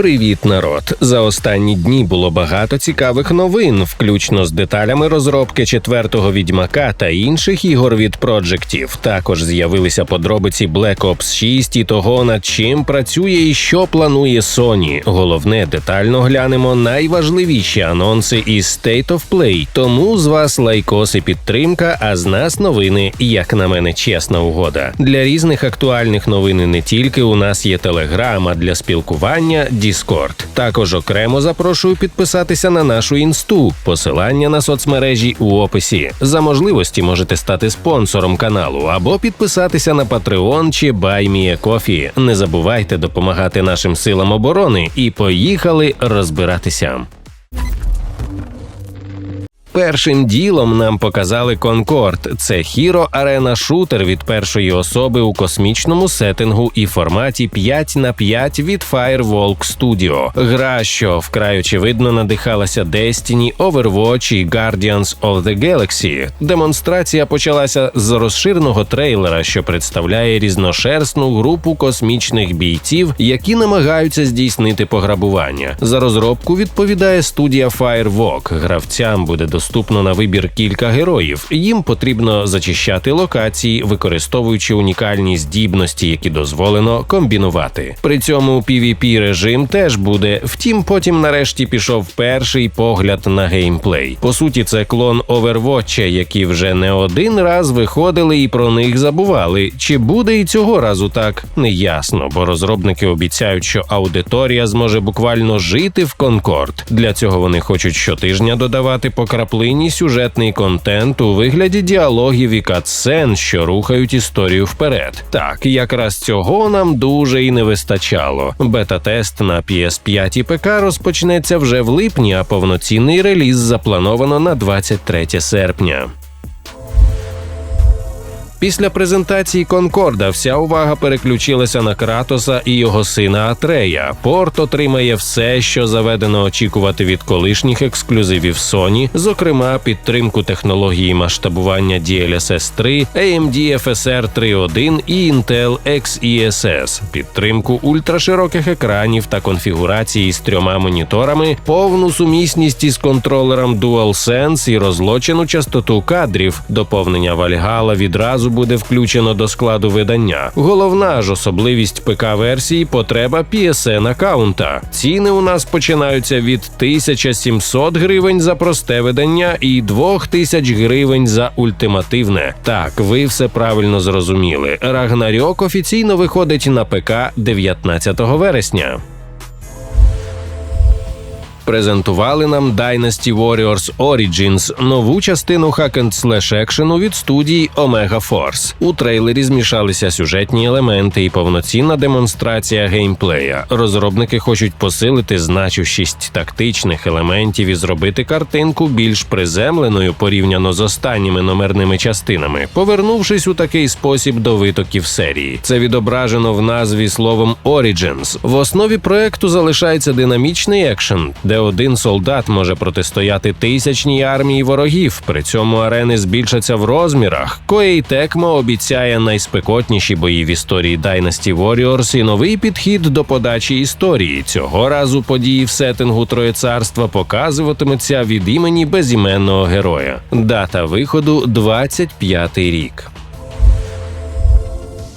Привіт, народ! За останні дні було багато цікавих новин, включно з деталями розробки четвертого відьмака та інших ігор від проджектів. Також з'явилися подробиці Black Ops 6 і того, над чим працює і що планує Sony. Головне, детально глянемо найважливіші анонси із State of Play. Тому з вас лайкос і підтримка, а з нас новини, як на мене, чесна угода. Для різних актуальних новин не тільки у нас є Telegram, а для спілкування Discord. Також окремо запрошую підписатися на нашу інсту. Посилання на соцмережі у описі. За можливості можете стати спонсором каналу або підписатися на Patreon чи BuyMeACoffee. Не забувайте допомагати нашим силам оборони і поїхали розбиратися. Першим ділом нам показали Конкорд. Це хіро арена шутер від першої особи у космічному сеттингу і форматі 5 на 5 від Firewalk Studio. Гра, що вкрай очевидно надихалася Destiny, Overwatch і Guardians of the Galaxy. Демонстрація почалася з розширеного трейлера, що представляє різношерстну групу космічних бійців, які намагаються здійснити пограбування. За розробку відповідає студія Firewalk. Гравцям буде доступно на вибір кілька героїв. Їм потрібно зачищати локації, використовуючи унікальні здібності, які дозволено комбінувати. При цьому pvp режим теж буде. Втім, потім нарешті пішов перший погляд на геймплей. По суті, це клон Overwatch, які вже не один раз виходили і про них забували. Чи буде і цього разу так неясно, бо розробники обіцяють, що аудиторія зможе буквально жити в Конкорд. Для цього вони хочуть щотижня додавати по краплині сюжетний контент у вигляді діалогів і катсцен, що рухають історію вперед. Так, якраз цього нам дуже і не вистачало. Бета-тест на PS5 і ПК розпочнеться вже в липні, а повноцінний реліз заплановано на 23 серпня. Після презентації Конкорда вся увага переключилася на Кратоса і його сина Атрея. Порт отримає все, що заведено очікувати від колишніх ексклюзивів Sony, зокрема підтримку технології масштабування DLSS 3, AMD FSR 3.1 і Intel XeSS, підтримку ультрашироких екранів та конфігурації з трьома моніторами, повну сумісність із контролером DualSense і розлочену частоту кадрів, доповнення Valhalla відразу буде включено до складу видання. Головна ж особливість ПК-версії потреба PSN аккаунта. Ціни у нас починаються від 1700 гривень за просте видання і 2000 гривень за ультимативне. Так, ви все правильно зрозуміли. Рагнарьок офіційно виходить на ПК 19 вересня презентували нам Dynasty Warriors Origins, нову частину hack and slash екшену від студії Omega Force. У трейлері змішалися сюжетні елементи і повноцінна демонстрація геймплея. Розробники хочуть посилити значущість тактичних елементів і зробити картинку більш приземленою порівняно з останніми номерними частинами, повернувшись у такий спосіб до витоків серії. Це відображено в назві словом Origins. В основі проекту залишається динамічний екшен, де один солдат може протистояти тисячній армії ворогів. При цьому арени збільшаться в розмірах. Коей Текмо обіцяє найспекотніші бої в історії Dynasty Warriors і новий підхід до подачі історії. Цього разу події в сеттингу Троєцарства показуватимуться від імені безіменного героя. Дата виходу 25-й рік.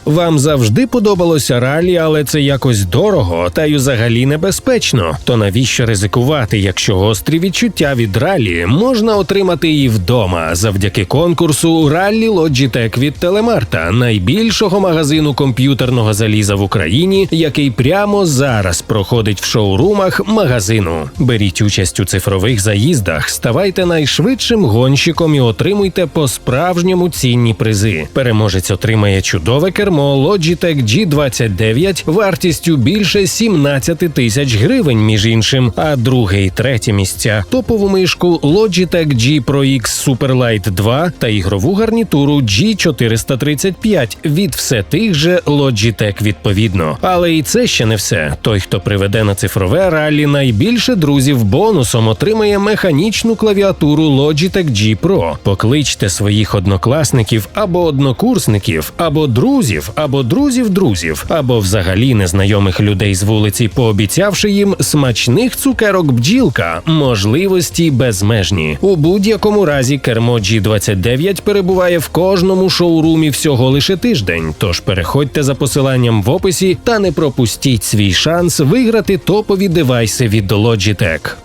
Вам завжди подобалося ралі, але це якось дорого та й взагалі небезпечно. То навіщо ризикувати, якщо гострі відчуття від ралі можна отримати і вдома завдяки конкурсу Раллі Logitech від Телемарта, найбільшого магазину комп'ютерного заліза в Україні, який прямо зараз проходить в шоурумах магазину. Беріть участь у цифрових заїздах, ставайте найшвидшим гонщиком і отримуйте по справжньому цінні призи. Переможець отримає чудове кермо кермо Logitech G29 вартістю більше 17 тисяч гривень, між іншим. А друге і третє місця топову мишку Logitech G Pro X Superlight 2 та ігрову гарнітуру G435 від все тих же Logitech відповідно. Але і це ще не все. Той, хто приведе на цифрове ралі найбільше друзів бонусом, отримає механічну клавіатуру Logitech G Pro. Покличте своїх однокласників або однокурсників, або друзів друзів, або друзів друзів, або взагалі незнайомих людей з вулиці, пообіцявши їм смачних цукерок бджілка, можливості безмежні. У будь-якому разі кермо G29 перебуває в кожному шоурумі всього лише тиждень. Тож переходьте за посиланням в описі та не пропустіть свій шанс виграти топові девайси від Logitech.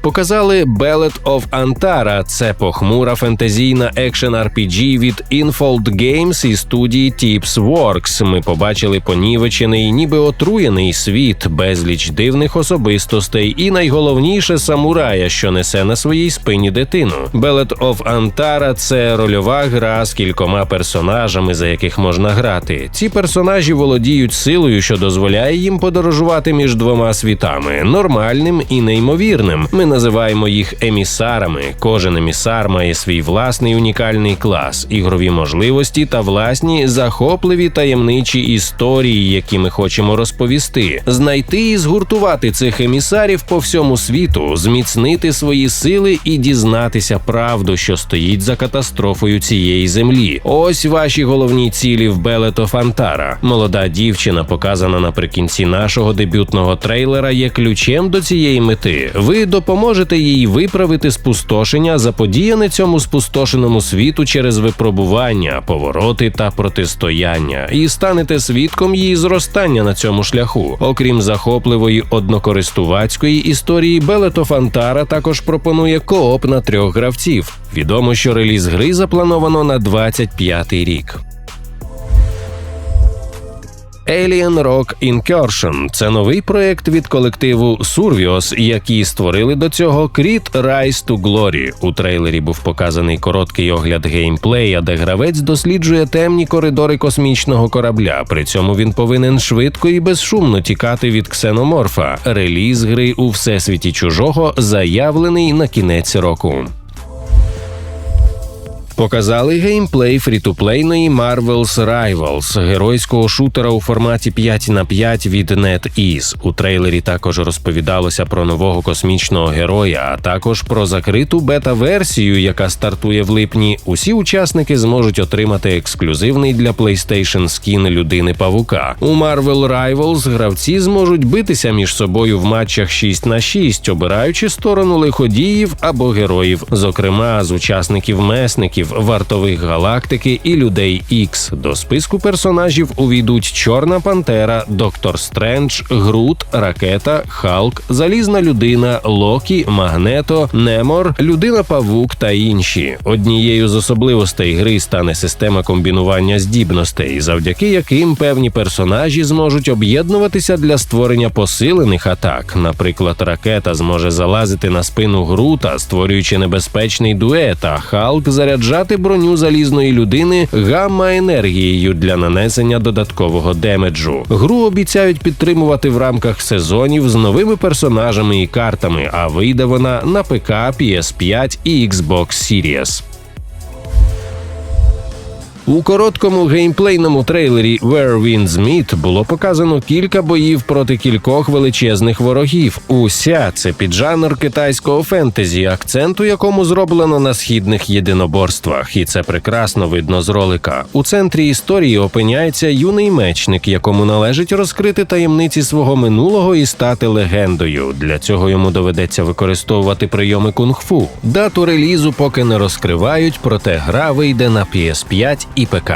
Показали Ballad of Antara. Це похмура фентезійна екшен RPG від Infold Games і студії Tips Works. Ми побачили понівечений, ніби отруєний світ, безліч дивних особистостей, і найголовніше самурая, що несе на своїй спині дитину. Ballad of Antara – це рольова гра з кількома персонажами, за яких можна грати. Ці персонажі володіють силою, що дозволяє їм подорожувати між двома світами нормальним і неймовірним. Ми називаємо їх емісарами. Кожен емісар має свій власний унікальний клас, ігрові можливості та власні захопливі таємничі історії, які ми хочемо розповісти, знайти і згуртувати цих емісарів по всьому світу, зміцнити свої сили і дізнатися правду, що стоїть за катастрофою цієї землі. Ось ваші головні цілі в Белето Фантара. Молода дівчина, показана наприкінці нашого дебютного трейлера, є ключем до цієї мети. Ви допоможете їй виправити спустошення, заподіяне цьому спустошеному світу через випробування, повороти та протистояння, і станете свідком її зростання на цьому шляху. Окрім захопливої однокористувацької історії, Белето Фантара також пропонує кооп на трьох гравців. Відомо, що реліз гри заплановано на 25-й рік. Alien Rock Incursion – це новий проект від колективу Survios, які створили до цього Creed Rise to Glory. У трейлері був показаний короткий огляд геймплея, де гравець досліджує темні коридори космічного корабля. При цьому він повинен швидко і безшумно тікати від ксеноморфа. Реліз гри у всесвіті чужого заявлений на кінець року. Показали геймплей фрітуплейної Marvel's Rivals, геройського шутера у форматі 5 на 5 від NetEase. У трейлері також розповідалося про нового космічного героя, а також про закриту бета-версію, яка стартує в липні. Усі учасники зможуть отримати ексклюзивний для PlayStation скін людини павука. У Marvel Rivals гравці зможуть битися між собою в матчах 6 на 6, обираючи сторону лиходіїв або героїв, зокрема з учасників месників вартових галактики і людей Ікс. До списку персонажів увійдуть Чорна Пантера, Доктор Стрендж, Грут, Ракета, Халк, Залізна людина, Локі, Магнето, Немор, Людина Павук та інші. Однією з особливостей гри стане система комбінування здібностей, завдяки яким певні персонажі зможуть об'єднуватися для створення посилених атак. Наприклад, ракета зможе залазити на спину Грута, створюючи небезпечний дует, а Халк заряджає заряджати броню залізної людини гамма енергією для нанесення додаткового демеджу. Гру обіцяють підтримувати в рамках сезонів з новими персонажами і картами. А вийде вона на ПК, PS5 і Xbox Series. У короткому геймплейному трейлері Where Winds Meet було показано кілька боїв проти кількох величезних ворогів. Уся це піджанр китайського фентезі, акцент у якому зроблено на східних єдиноборствах, і це прекрасно видно з ролика. У центрі історії опиняється юний мечник, якому належить розкрити таємниці свого минулого і стати легендою. Для цього йому доведеться використовувати прийоми кунг-фу. Дату релізу поки не розкривають, проте гра вийде на PS5 і ПК.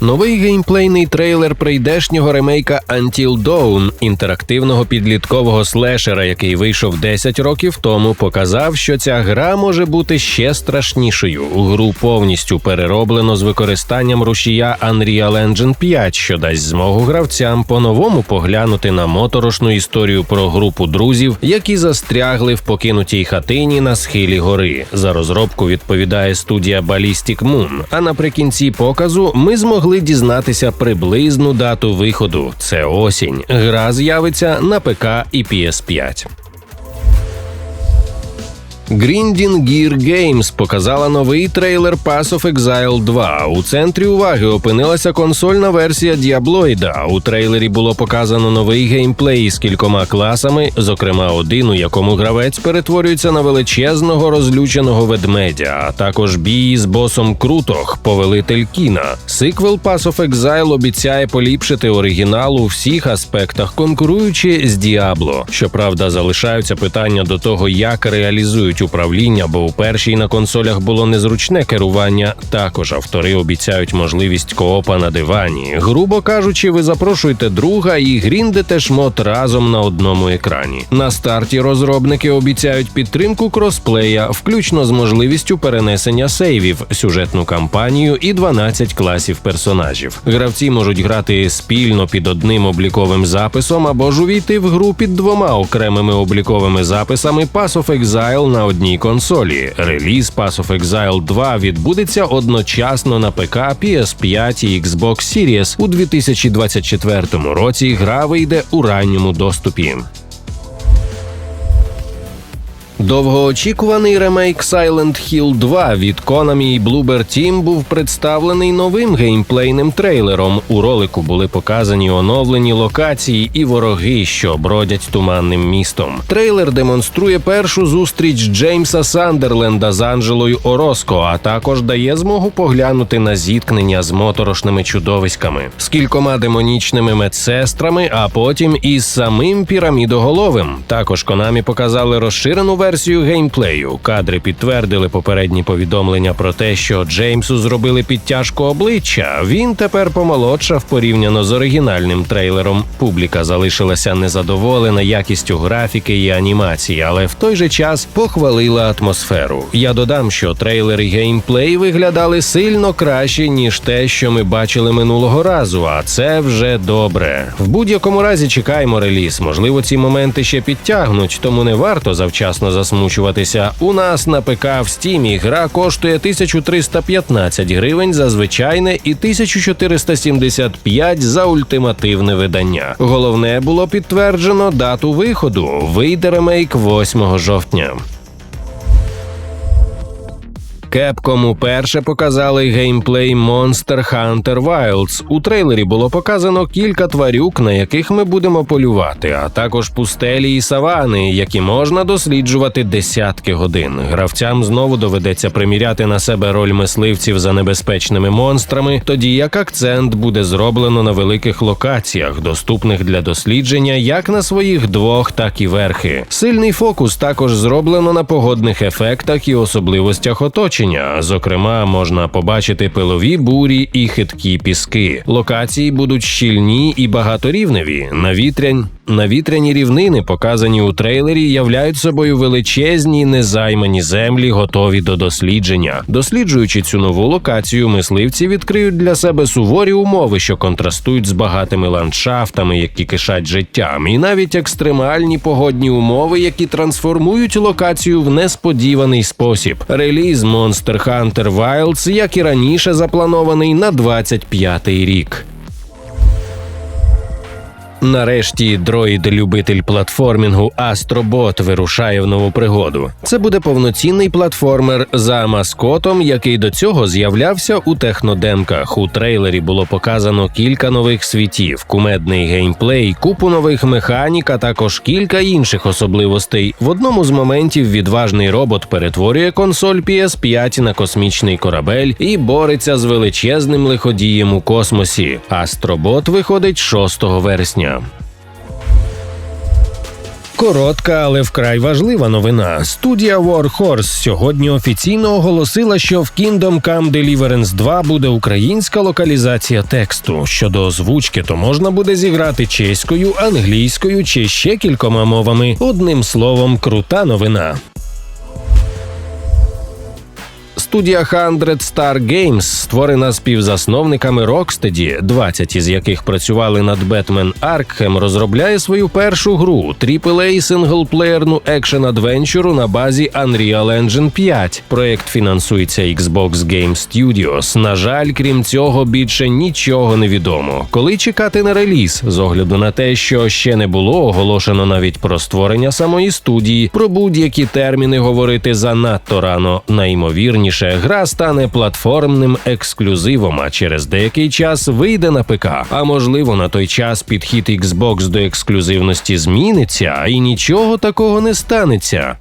Новий геймплейний трейлер прийдешнього ремейка Until Dawn, інтерактивного підліткового слешера, який вийшов 10 років тому, показав, що ця гра може бути ще страшнішою. Гру повністю перероблено з використанням рушія Unreal Engine 5, що дасть змогу гравцям по-новому поглянути на моторошну історію про групу друзів, які застрягли в покинутій хатині на схилі гори. За розробку відповідає студія Ballistic Moon, А наприкінці показу ми змогли змогли дізнатися приблизну дату виходу. Це осінь. Гра з'явиться на ПК і PS5. Grinding Gear Games показала новий трейлер Pass of Exile 2. У центрі уваги опинилася консольна версія Діаблоїда. У трейлері було показано новий геймплей з кількома класами, зокрема один, у якому гравець перетворюється на величезного розлюченого ведмедя, а також бій з босом Крутох, повелитель Кіна. Сиквел Pass of Exile обіцяє поліпшити оригінал у всіх аспектах, конкуруючи з Діабло. Щоправда, залишаються питання до того, як реалізують управління, бо у першій на консолях було незручне керування. Також автори обіцяють можливість коопа на дивані. Грубо кажучи, ви запрошуєте друга і гріндите шмот разом на одному екрані. На старті розробники обіцяють підтримку кросплея, включно з можливістю перенесення сейвів, сюжетну кампанію і 12 класів персонажів. Гравці можуть грати спільно під одним обліковим записом або ж увійти в гру під двома окремими обліковими записами Pass of Exile на одній консолі. Реліз Pass of Exile 2 відбудеться одночасно на ПК, PS5 і Xbox Series. У 2024 році гра вийде у ранньому доступі. Довгоочікуваний ремейк Silent Hill 2 від Konami і Bloober Team був представлений новим геймплейним трейлером. У ролику були показані оновлені локації і вороги, що бродять туманним містом. Трейлер демонструє першу зустріч Джеймса Сандерленда з Анджелою Ороско, а також дає змогу поглянути на зіткнення з моторошними чудовиськами, з кількома демонічними медсестрами, а потім із самим пірамідоголовим. Також Konami показали розширену версію геймплею. Кадри підтвердили попередні повідомлення про те, що Джеймсу зробили підтяжку обличчя. Він тепер помолодшав порівняно з оригінальним трейлером. Публіка залишилася незадоволена якістю графіки і анімації, але в той же час похвалила атмосферу. Я додам, що трейлер і геймплей виглядали сильно краще ніж те, що ми бачили минулого разу. А це вже добре. В будь-якому разі чекаємо реліз. Можливо, ці моменти ще підтягнуть, тому не варто завчасно засмучуватися. У нас на ПК в стімі гра коштує 1315 гривень за звичайне і 1475 за ультимативне видання. Головне було підтверджено дату виходу. Вийде ремейк 8 жовтня. Capcom уперше показали геймплей Monster Hunter Wilds. У трейлері було показано кілька тварюк, на яких ми будемо полювати, а також пустелі і савани, які можна досліджувати десятки годин. Гравцям знову доведеться приміряти на себе роль мисливців за небезпечними монстрами, тоді як акцент буде зроблено на великих локаціях, доступних для дослідження як на своїх двох, так і верхи. Сильний фокус також зроблено на погодних ефектах і особливостях оточення. Зокрема, можна побачити пилові бурі і хиткі піски. Локації будуть щільні і багаторівневі. Навітрянь Навітряні рівнини, показані у трейлері, являють собою величезні незаймані землі, готові до дослідження. Досліджуючи цю нову локацію, мисливці відкриють для себе суворі умови, що контрастують з багатими ландшафтами, які кишать життям, і навіть екстремальні погодні умови, які трансформують локацію в несподіваний спосіб. Реліз Monster Hunter Wilds, як і раніше, запланований на 25-й рік. Нарешті дроїд-любитель платформінгу Астробот вирушає в нову пригоду. Це буде повноцінний платформер за маскотом, який до цього з'являвся у технодемках. У трейлері було показано кілька нових світів, кумедний геймплей, купу нових механік, а також кілька інших особливостей. В одному з моментів відважний робот перетворює консоль PS5 на космічний корабель і бореться з величезним лиходієм у космосі. Астробот виходить 6 вересня. Коротка, але вкрай важлива новина. Студія Warhorse сьогодні офіційно оголосила, що в Kingdom Come Deliverance 2 буде українська локалізація тексту. Щодо озвучки, то можна буде зіграти чеською, англійською чи ще кількома мовами. Одним словом, крута новина. Студія 100 Star Games, створена співзасновниками Rocksteady, 20 із яких працювали над Batman Arkham, розробляє свою першу гру AAA синглплеєрну екшен адвенчуру на базі Unreal Engine 5. Проект фінансується Xbox Game Studios. На жаль, крім цього, більше нічого не відомо. Коли чекати на реліз, з огляду на те, що ще не було оголошено навіть про створення самої студії, про будь-які терміни говорити занадто рано. Найімовірніше, гра стане платформним ексклюзивом, а через деякий час вийде на ПК. А можливо, на той час підхід Xbox до ексклюзивності зміниться, і нічого такого не станеться.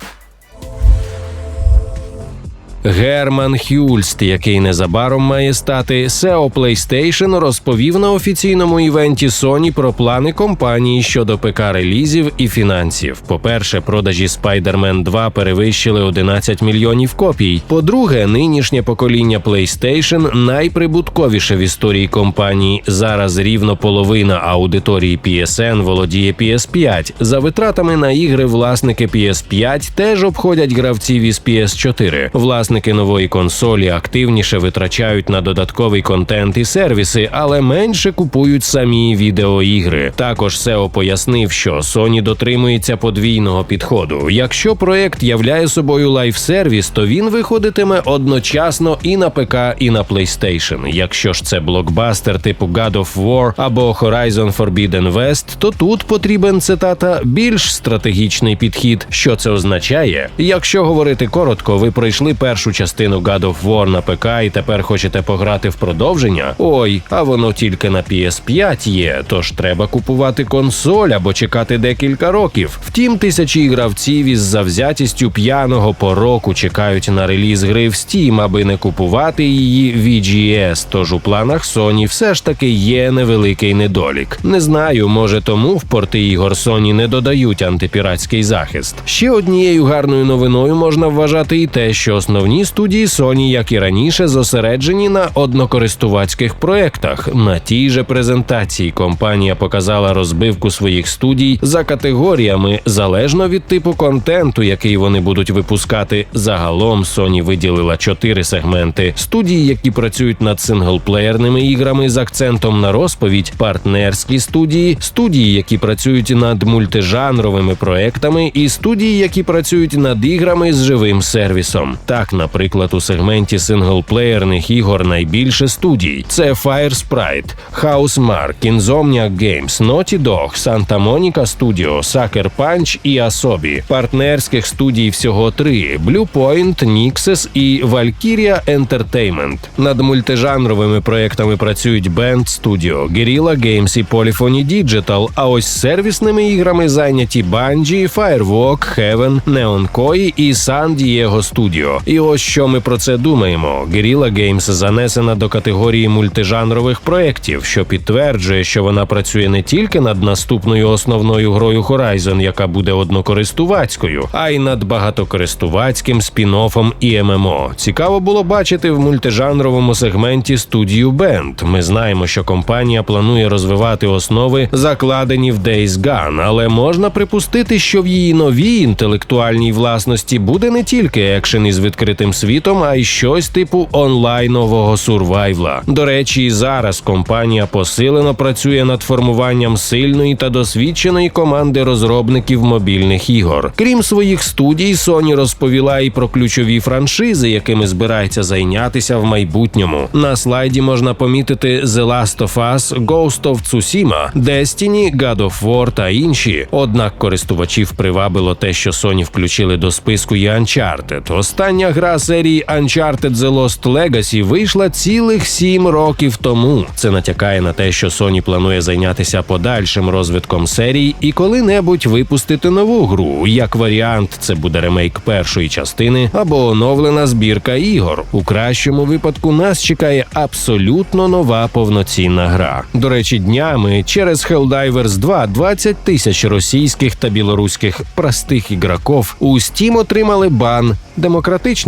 Герман Хюльст, який незабаром має стати SEO PlayStation, розповів на офіційному івенті Sony про плани компанії щодо ПК релізів і фінансів. По-перше, продажі Spider-Man 2 перевищили 11 мільйонів копій. По-друге, нинішнє покоління PlayStation найприбутковіше в історії компанії. Зараз рівно половина аудиторії PSN володіє PS5. За витратами на ігри власники PS5 теж обходять гравців із PS4. Власники нової консолі активніше витрачають на додатковий контент і сервіси, але менше купують самі відеоігри. Також SEO пояснив, що Sony дотримується подвійного підходу. Якщо проект являє собою лайф-сервіс, то він виходитиме одночасно і на ПК, і на PlayStation. Якщо ж це блокбастер типу God of War або Horizon Forbidden West, то тут потрібен цитата більш стратегічний підхід. Що це означає? Якщо говорити коротко, ви пройшли першу частину God of War на ПК і тепер хочете пограти в продовження. Ой, а воно тільки на PS5 є, тож треба купувати консоль або чекати декілька років. Втім, тисячі гравців із завзятістю п'яного по року чекають на реліз гри в Steam, аби не купувати її VGS, Тож у планах Sony все ж таки є невеликий недолік. Не знаю, може тому в порти ігор Sony не додають антипіратський захист. Ще однією гарною новиною можна вважати і те, що основні студії Sony, як і раніше, зосереджені на однокористувацьких проектах. На тій же презентації компанія показала розбивку своїх студій за категоріями залежно від типу контенту, який вони будуть випускати. Загалом Sony виділила чотири сегменти: студії, які працюють над синглплеєрними іграми з акцентом на розповідь, партнерські студії, студії, які працюють над мультижанровими проектами, і студії, які працюють над іграми з живим сервісом. Так, наприклад, у сегменті синглплеєрних ігор найбільше студій: це Fire Sprite, Housemark, Insomniac Games, Naughty Dog, Santa Monica Studio, Sucker Punch і Asobi. Партнерських студій всього три: Bluepoint, Nixes і Valkyria Entertainment. Над мультижанровими проектами працюють Band Studio, Guerrilla Games і Polyphony Digital, А ось сервісними іграми зайняті Bungie, Firewalk, Heaven, Neon Koi і San Diego Studio. І ось що ми про це думаємо. Guerrilla Games занесена до категорії мультижанрових проєктів, що підтверджує, що вона працює не тільки над наступною основною грою Horizon, яка буде однокористувацькою, а й над багатокористувацьким спін-оффом і ММО. Цікаво було бачити в мультижанровому сегменті студію Band. Ми знаємо, що компанія планує розвивати основи, закладені в Days Gone, але можна припустити, що в її новій інтелектуальній власності буде не тільки екшен із відкритим світом, а й щось типу онлайнового сурвайвла. До речі, і зараз компанія посилено працює над формуванням сильної та досвідченої команди розробників мобільних ігор. Крім своїх студій, Sony розповіла і про ключові франшизи, якими збирається зайнятися в майбутньому. На слайді можна помітити The Last of Us, Ghost of Tsushima, Destiny, God of War та інші. Однак користувачів привабило те, що Sony включили до списку і Uncharted. Остання гра серії Uncharted The Lost Legacy вийшла цілих сім років тому. Це натякає на те, що Sony планує зайнятися подальшим розвитком серії і коли-небудь випустити нову гру. Як варіант, це буде ремейк першої частини або оновлена збірка ігор. У кращому випадку нас чекає абсолютно нова повноцінна гра. До речі, днями через Helldivers 2 20 тисяч російських та білоруських простих ігроків у Steam отримали бан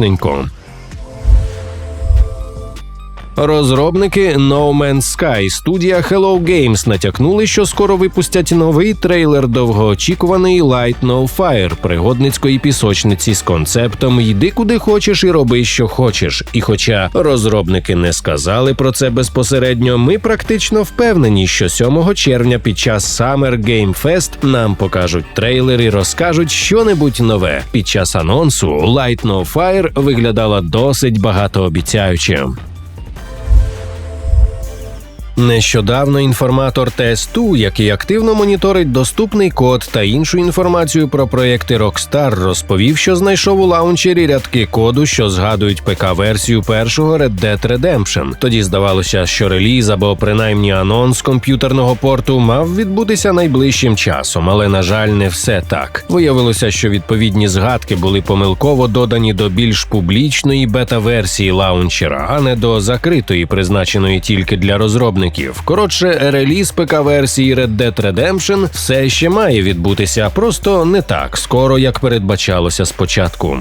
ręką. Розробники No Man's Sky студія Hello Games натякнули, що скоро випустять новий трейлер довгоочікуваний Light No Fire пригодницької пісочниці з концептом Йди куди хочеш і роби, що хочеш. І хоча розробники не сказали про це безпосередньо, ми практично впевнені, що 7 червня під час Summer Game Fest нам покажуть трейлер і розкажуть щонебудь нове. Під час анонсу Light No Fire виглядала досить багатообіцяюче. Нещодавно інформатор ТС2, який активно моніторить доступний код та іншу інформацію про проєкти Rockstar, розповів, що знайшов у лаунчері рядки коду, що згадують ПК-версію першого Red Dead Redemption. Тоді здавалося, що реліз або принаймні анонс комп'ютерного порту мав відбутися найближчим часом, але на жаль, не все так. Виявилося, що відповідні згадки були помилково додані до більш публічної бета-версії лаунчера, а не до закритої, призначеної тільки для розробників. Коротше, реліз ПК-версії Red Dead Redemption все ще має відбутися, просто не так скоро, як передбачалося спочатку.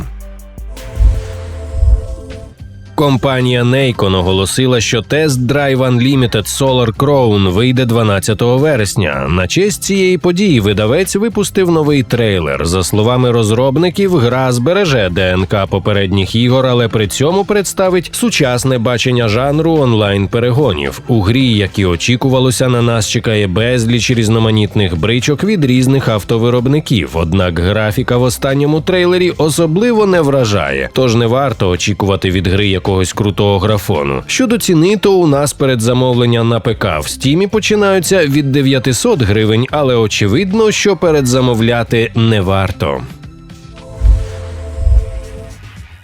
Компанія Nacon оголосила, що тест Drive Unlimited Solar Crown вийде 12 вересня. На честь цієї події видавець випустив новий трейлер. За словами розробників, гра збереже ДНК попередніх ігор, але при цьому представить сучасне бачення жанру онлайн перегонів. У грі, як і очікувалося, на нас чекає безліч різноманітних бричок від різних автовиробників. Однак графіка в останньому трейлері особливо не вражає, тож не варто очікувати від гри якогось крутого графону. Щодо ціни, то у нас передзамовлення на ПК в стімі починаються від 900 гривень, але очевидно, що передзамовляти не варто.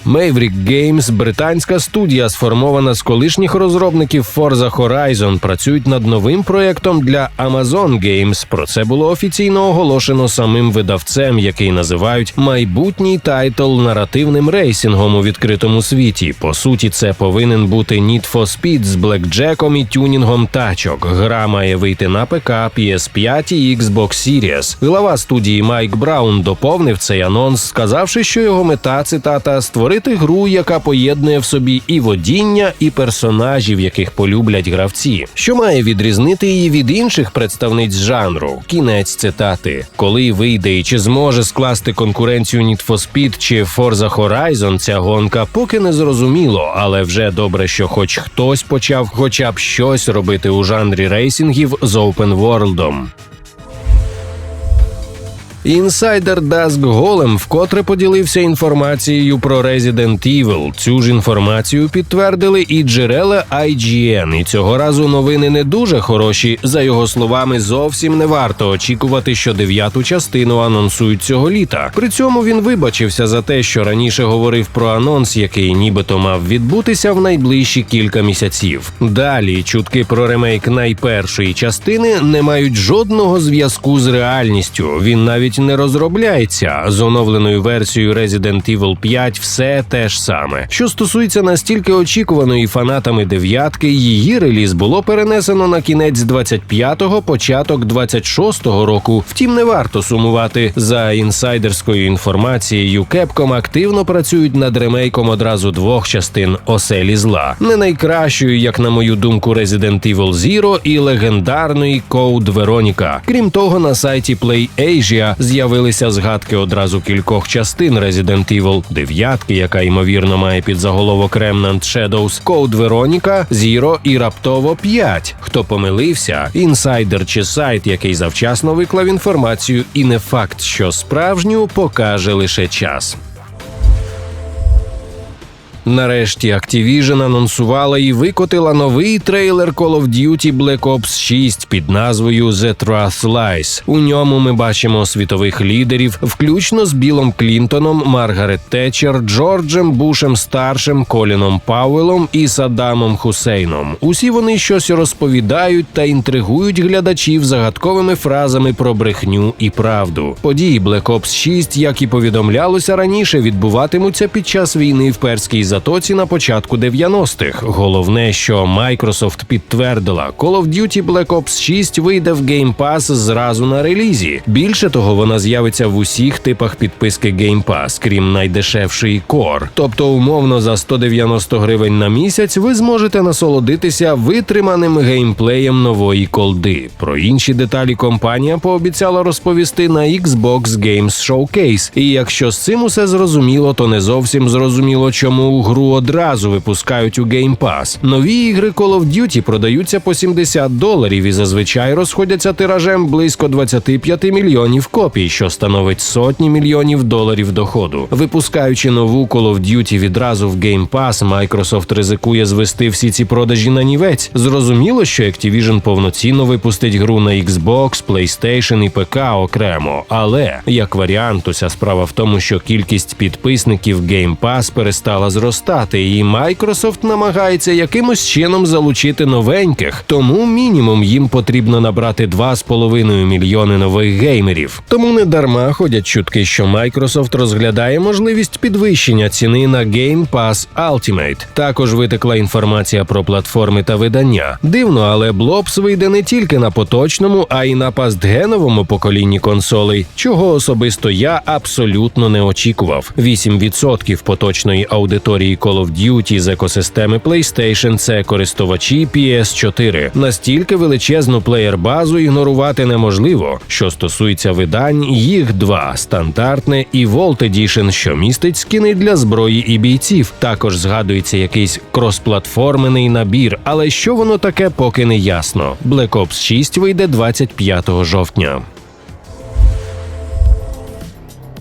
Maverick Games, британська студія, сформована з колишніх розробників Forza Horizon, працюють над новим проєктом для Amazon Games. Про це було офіційно оголошено самим видавцем, який називають майбутній тайтл наративним рейсингом у відкритому світі. По суті, це повинен бути Need for Speed з блекджеком і тюнінгом тачок. Гра має вийти на ПК, PS5 і Xbox Series. Глава студії Майк Браун доповнив цей анонс, сказавши, що його мета цитата створити гру, яка поєднує в собі і водіння, і персонажів, яких полюблять гравці, що має відрізнити її від інших представниць жанру. Кінець цитати, коли вийде і чи зможе скласти конкуренцію Need for Speed чи Forza Horizon, ця гонка поки не зрозуміло, але вже добре, що хоч хтось почав, хоча б щось робити у жанрі рейсингів з World. Інсайдер Dusk Golem вкотре поділився інформацією про Resident Evil. Цю ж інформацію підтвердили і джерела IGN. І цього разу новини не дуже хороші. За його словами, зовсім не варто очікувати, що дев'яту частину анонсують цього літа. При цьому він вибачився за те, що раніше говорив про анонс, який нібито мав відбутися в найближчі кілька місяців. Далі чутки про ремейк найпершої частини не мають жодного зв'язку з реальністю. Він навіть не розробляється з оновленою версією Resident Evil 5 все те ж саме. Що стосується настільки очікуваної фанатами дев'ятки, її реліз було перенесено на кінець 25-го, початок 26-го року. Втім, не варто сумувати за інсайдерською інформацією. Capcom активно працюють над ремейком одразу двох частин оселі зла, не найкращою, як на мою думку, Resident Evil Zero і легендарної Code Veronica. Крім того, на сайті PlayAsia з'явилися згадки одразу кількох частин Resident Evil дев'ятки, яка ймовірно має під заголовок Remnant Shadows, Code Veronica, Zero і раптово 5. Хто помилився, інсайдер чи сайт, який завчасно виклав інформацію, і не факт, що справжню покаже лише час. Нарешті Activision анонсувала і викотила новий трейлер Call of Duty Black Ops 6 під назвою The Truth Lies. У ньому ми бачимо світових лідерів, включно з Білом Клінтоном, Маргарет Тетчер, Джорджем Бушем старшим, Коліном Пауелом і Саддамом Хусейном. Усі вони щось розповідають та інтригують глядачів загадковими фразами про брехню і правду. Події Black Ops 6, як і повідомлялося раніше, відбуватимуться під час війни в перській затоці на початку 90-х. Головне, що Microsoft підтвердила, Call of Duty Black Ops 6 вийде в Game Pass зразу на релізі. Більше того, вона з'явиться в усіх типах підписки Game Pass, крім найдешевшої Core. Тобто, умовно, за 190 гривень на місяць ви зможете насолодитися витриманим геймплеєм нової колди. Про інші деталі компанія пообіцяла розповісти на Xbox Games Showcase. І якщо з цим усе зрозуміло, то не зовсім зрозуміло, чому гру одразу випускають у Game Pass. Нові ігри Call of Duty продаються по 70 доларів і зазвичай розходяться тиражем близько 25 мільйонів копій, що становить сотні мільйонів доларів доходу. Випускаючи нову Call of Duty відразу в Game Pass, Microsoft ризикує звести всі ці продажі на нівець. Зрозуміло, що Activision повноцінно випустить гру на Xbox, PlayStation і ПК окремо. Але як варіант, уся справа в тому, що кількість підписників Game Pass перестала зростати, і Microsoft намагається якимось чином залучити новеньких. Тому мінімум їм потрібно набрати 2,5 мільйони нових геймерів. Тому не дарма ходять чутки, що Microsoft розглядає можливість підвищення ціни на Game Pass Ultimate. Також витекла інформація про платформи та видання. Дивно, але Blobs вийде не тільки на поточному, а й на пастгеновому поколінні консолей, чого особисто я абсолютно не очікував. 8% поточної аудиторії Call of Duty з екосистеми PlayStation – це користувачі PS4. Настільки величезну плеєр-базу ігнорувати неможливо. Що стосується видань, їх два стандартне і Vault Edition, що містить скини для зброї і бійців. Також згадується якийсь кросплатформений набір, але що воно таке, поки не ясно. Black Ops 6 вийде 25 жовтня.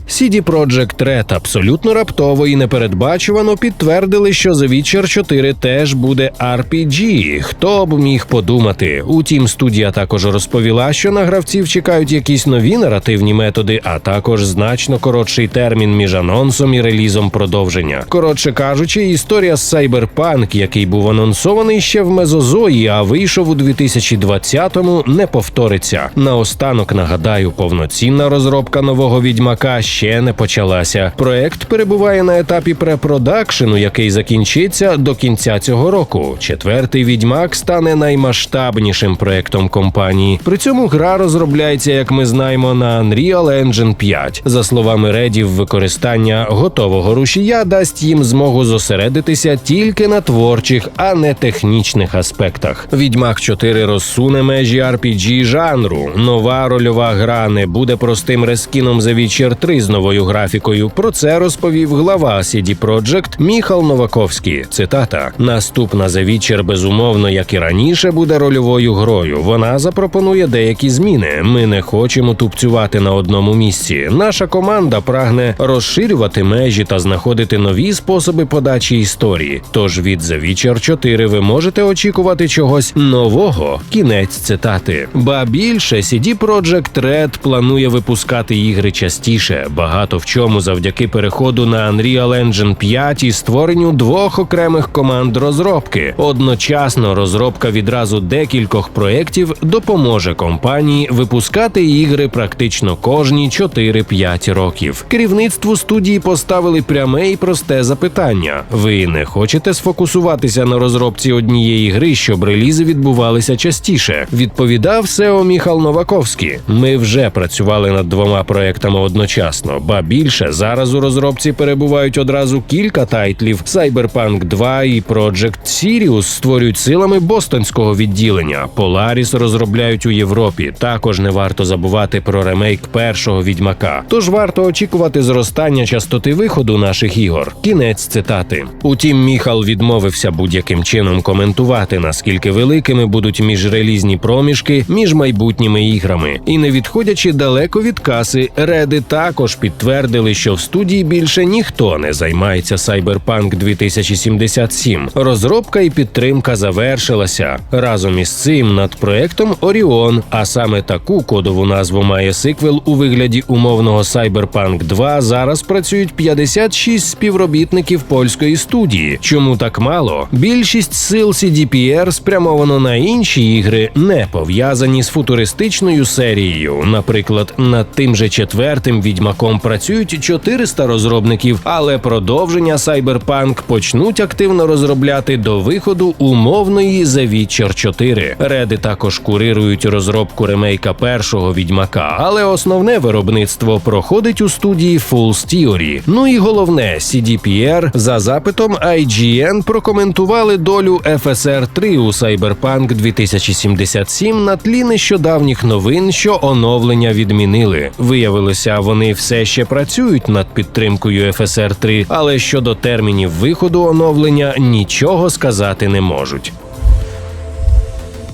CD Projekt Red абсолютно раптово і непередбачувано підтвердили, що The Witcher 4 теж буде RPG. Хто б міг подумати? Утім, студія також розповіла, що на гравців чекають якісь нові наративні методи, а також значно коротший термін між анонсом і релізом продовження. Коротше кажучи, історія з Cyberpunk, який був анонсований ще в Мезозої, а вийшов у 2020-му, не повториться. Наостанок нагадаю, повноцінна розробка нового відьмака ще не почалася. Проект перебуває на етапі препродакшену, який закінчиться до кінця цього року. Четвертий відьмак стане наймасштабнішим проектом компанії. При цьому гра розробляється, як ми знаємо, на Unreal Engine 5. За словами редів, використання готового рушія дасть їм змогу зосередитися тільки на творчих, а не технічних аспектах. Відьмак 4 розсуне межі RPG жанру. Нова рольова гра не буде простим рескіном The Witcher 3 з новою графікою. Про це розповів глава CD Projekt Міхал Новаковський. Цитата: Наступна The Witcher, безумовно, як і раніше, буде рольовою грою. Вона запропонує деякі зміни. Ми не хочемо тупцювати на одному місці. Наша команда прагне розширювати межі та знаходити нові способи подачі історії. Тож від The Witcher 4 ви можете очікувати чогось нового. Кінець цитати. Ба більше CD Projekt Red планує випускати ігри частіше багато в чому завдяки переходу на Unreal Engine 5 і створенню двох окремих команд розробки. Одночасно розробка відразу декількох проєктів допоможе компанії випускати ігри практично кожні 4-5 років. Керівництву студії поставили пряме і просте запитання: ви не хочете сфокусуватися на розробці однієї гри, щоб релізи відбувалися частіше? Відповідав SEO Міхал Новаковський. Ми вже працювали над двома проектами одночасно. Ба більше зараз у розробці перебувають одразу кілька тайтлів: Cyberpunk 2 і Project Sirius створюють силами бостонського відділення. Polaris розробляють у Європі. Також не варто забувати про ремейк першого відьмака. Тож варто очікувати зростання частоти виходу наших ігор. Кінець цитати. Утім, Міхал відмовився будь-яким чином коментувати, наскільки великими будуть міжрелізні проміжки між майбутніми іграми. І не відходячи далеко від каси, реди також підтвердили, що в студії більше ніхто не займається Cyberpunk 2077. Розробка і підтримка завершилася. Разом із цим над проектом Оріон, а саме таку кодову назву має сиквел у вигляді умовного Cyberpunk 2, зараз працюють 56 співробітників польської студії. Чому так мало? Більшість сил CDPR спрямовано на інші ігри, не пов'язані з футуристичною серією, наприклад, над тим же четвертим відьмаком якому працюють 400 розробників, але продовження Cyberpunk почнуть активно розробляти до виходу умовної The Witcher 4. Реди також курирують розробку ремейка першого відьмака, але основне виробництво проходить у студії Fool's Theory. Ну і головне, CDPR за запитом IGN прокоментували долю FSR 3 у Cyberpunk 2077 на тлі нещодавніх новин, що оновлення відмінили. Виявилося, вони все ще працюють над підтримкою ФСР 3 але щодо термінів виходу оновлення нічого сказати не можуть.